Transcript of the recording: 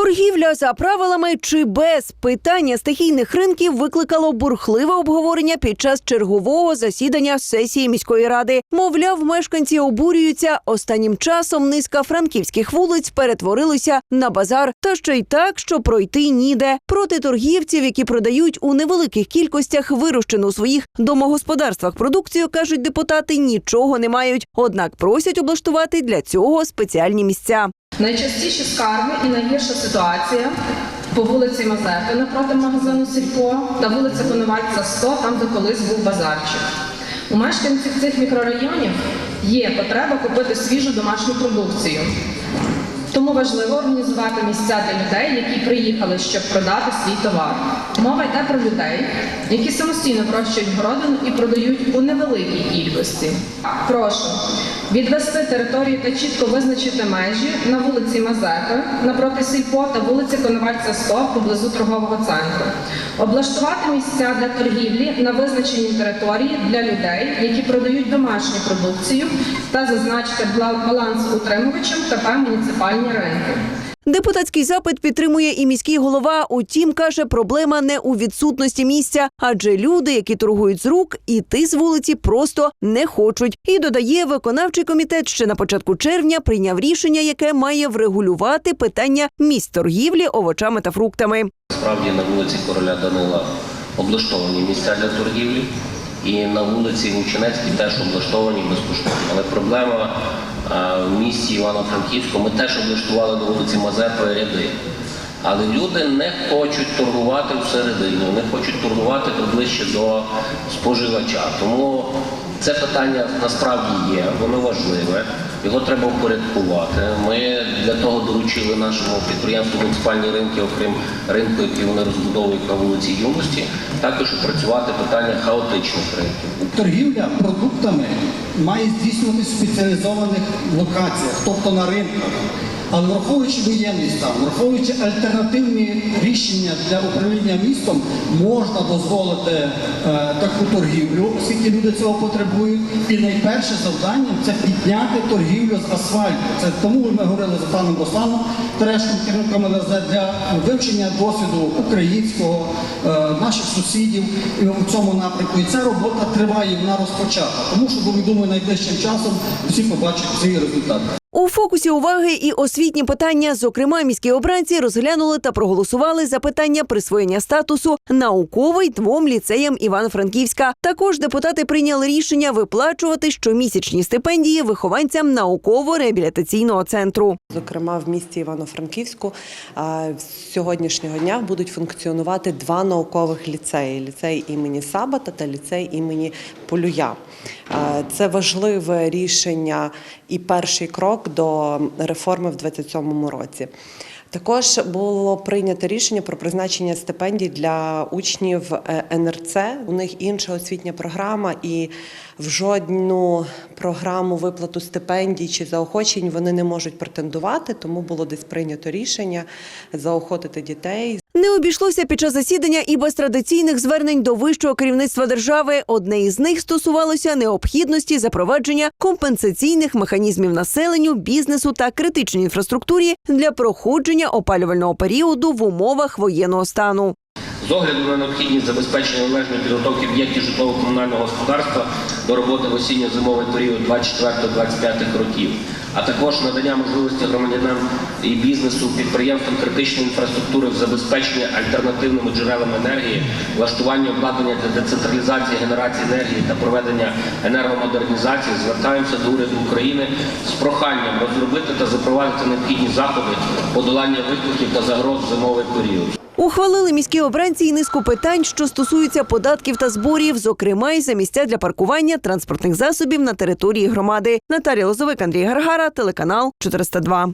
Торгівля за правилами чи без питання стихійних ринків викликало бурхливе обговорення під час чергового засідання сесії міської ради. Мовляв, мешканці обурюються. Останнім часом низка франківських вулиць перетворилися на базар, та ще й так, що пройти ніде. Проти торгівців, які продають у невеликих кількостях вирощену у своїх домогосподарствах продукцію, кажуть депутати, нічого не мають. Однак просять облаштувати для цього спеціальні місця. Найчастіші скарги і найгірша ситуація по вулиці Мазепи напроти магазину Сільпо та вулиця Коновальця 100, там де колись був базарчик. У мешканців цих мікрорайонів є потреба купити свіжу домашню продукцію. Тому важливо організувати місця для людей, які приїхали, щоб продати свій товар. Мова йде про людей, які самостійно вирощують городину і продають у невеликій кількості. Прошу відвести територію та чітко визначити межі на вулиці Мазепи, напроти Сільпо та вулиці Коновальця 100 поблизу торгового центру. Облаштувати місця для торгівлі на визначеній території для людей, які продають домашню продукцію та зазначити баланс утримувачем КП муніципальні ринки. Депутатський запит підтримує і міський голова. Утім, каже, проблема не у відсутності місця, адже люди, які торгують з рук, іти з вулиці просто не хочуть. І додає, виконавчий комітет ще на початку червня прийняв рішення, яке має врегулювати питання місць торгівлі овочами та фруктами. Справді на вулиці Короля Данила облаштовані місця для торгівлі, і на вулиці Ученецькій теж облаштовані безкоштовно. Але проблема в місті Івано-Франківську, ми теж облаштували на вулиці Мазепи ряди. Але люди не хочуть торгувати всередині, вони хочуть торгувати ближче до споживача. Тому це питання насправді є, воно важливе, його треба впорядкувати. Ми для того доручили нашому підприємству муніципальні ринки, окрім ринку, який вони розбудовують на вулиці Юності, також опрацювати питання хаотичних ринків. Торгівля продуктами має здійснюватися в спеціалізованих локаціях, тобто на ринках. Але враховуючи воєнний стан, враховуючи альтернативні рішення для управління містом, можна дозволити е, таку торгівлю, оскільки люди цього потребують. І найперше завдання це підняти торгівлю з асфальту. Це тому ми говорили з паном Русланом Терешком, керівником НРЗ, для вивчення досвіду українського, е, наших сусідів е, у цьому напрямку. І ця робота триває, вона розпочата. Тому що, бо, думаю, найближчим часом всі побачать ці результати. У фокусі уваги і освітні питання. Зокрема, міські обранці розглянули та проголосували за питання присвоєння статусу науковий двом ліцеям Івано-Франківська. Також депутати прийняли рішення виплачувати щомісячні стипендії вихованцям науково-реабілітаційного центру. Зокрема, в місті Івано-Франківську з сьогоднішнього дня будуть функціонувати два наукових ліцеї: ліцей імені Сабата та ліцей імені Полюя. Це важливе рішення і перший крок до реформи в 2027 році. Також було прийнято рішення про призначення стипендій для учнів е, НРЦ. У них інша освітня програма, і в жодну програму виплату стипендій чи заохочень вони не можуть претендувати. Тому було десь прийнято рішення заохотити дітей Не обійшлося під час засідання і без традиційних звернень до вищого керівництва держави. Одне із них стосувалося необхідності запровадження компенсаційних механізмів населенню, бізнесу та критичній інфраструктурі для проходження опалювального періоду в умовах воєнного стану. З огляду на необхідність забезпечення належної підготовки об'єктів житлово-комунального господарства до роботи в осінньо-зимовий період 24-25 років, а також надання можливості громадянам і бізнесу, підприємствам критичної інфраструктури в забезпеченні альтернативними джерелами енергії, влаштування обладнання для децентралізації генерації енергії та проведення енергомодернізації, звертаємося до уряду України з проханням розробити та запровадити необхідні заходи подолання викликів та загроз в зимовий період. Ухвалили міські обранці і низку питань, що стосуються податків та зборів, зокрема й за місця для паркування транспортних засобів на території громади. Наталія Лозовик, Андрій Гаргара, телеканал 402.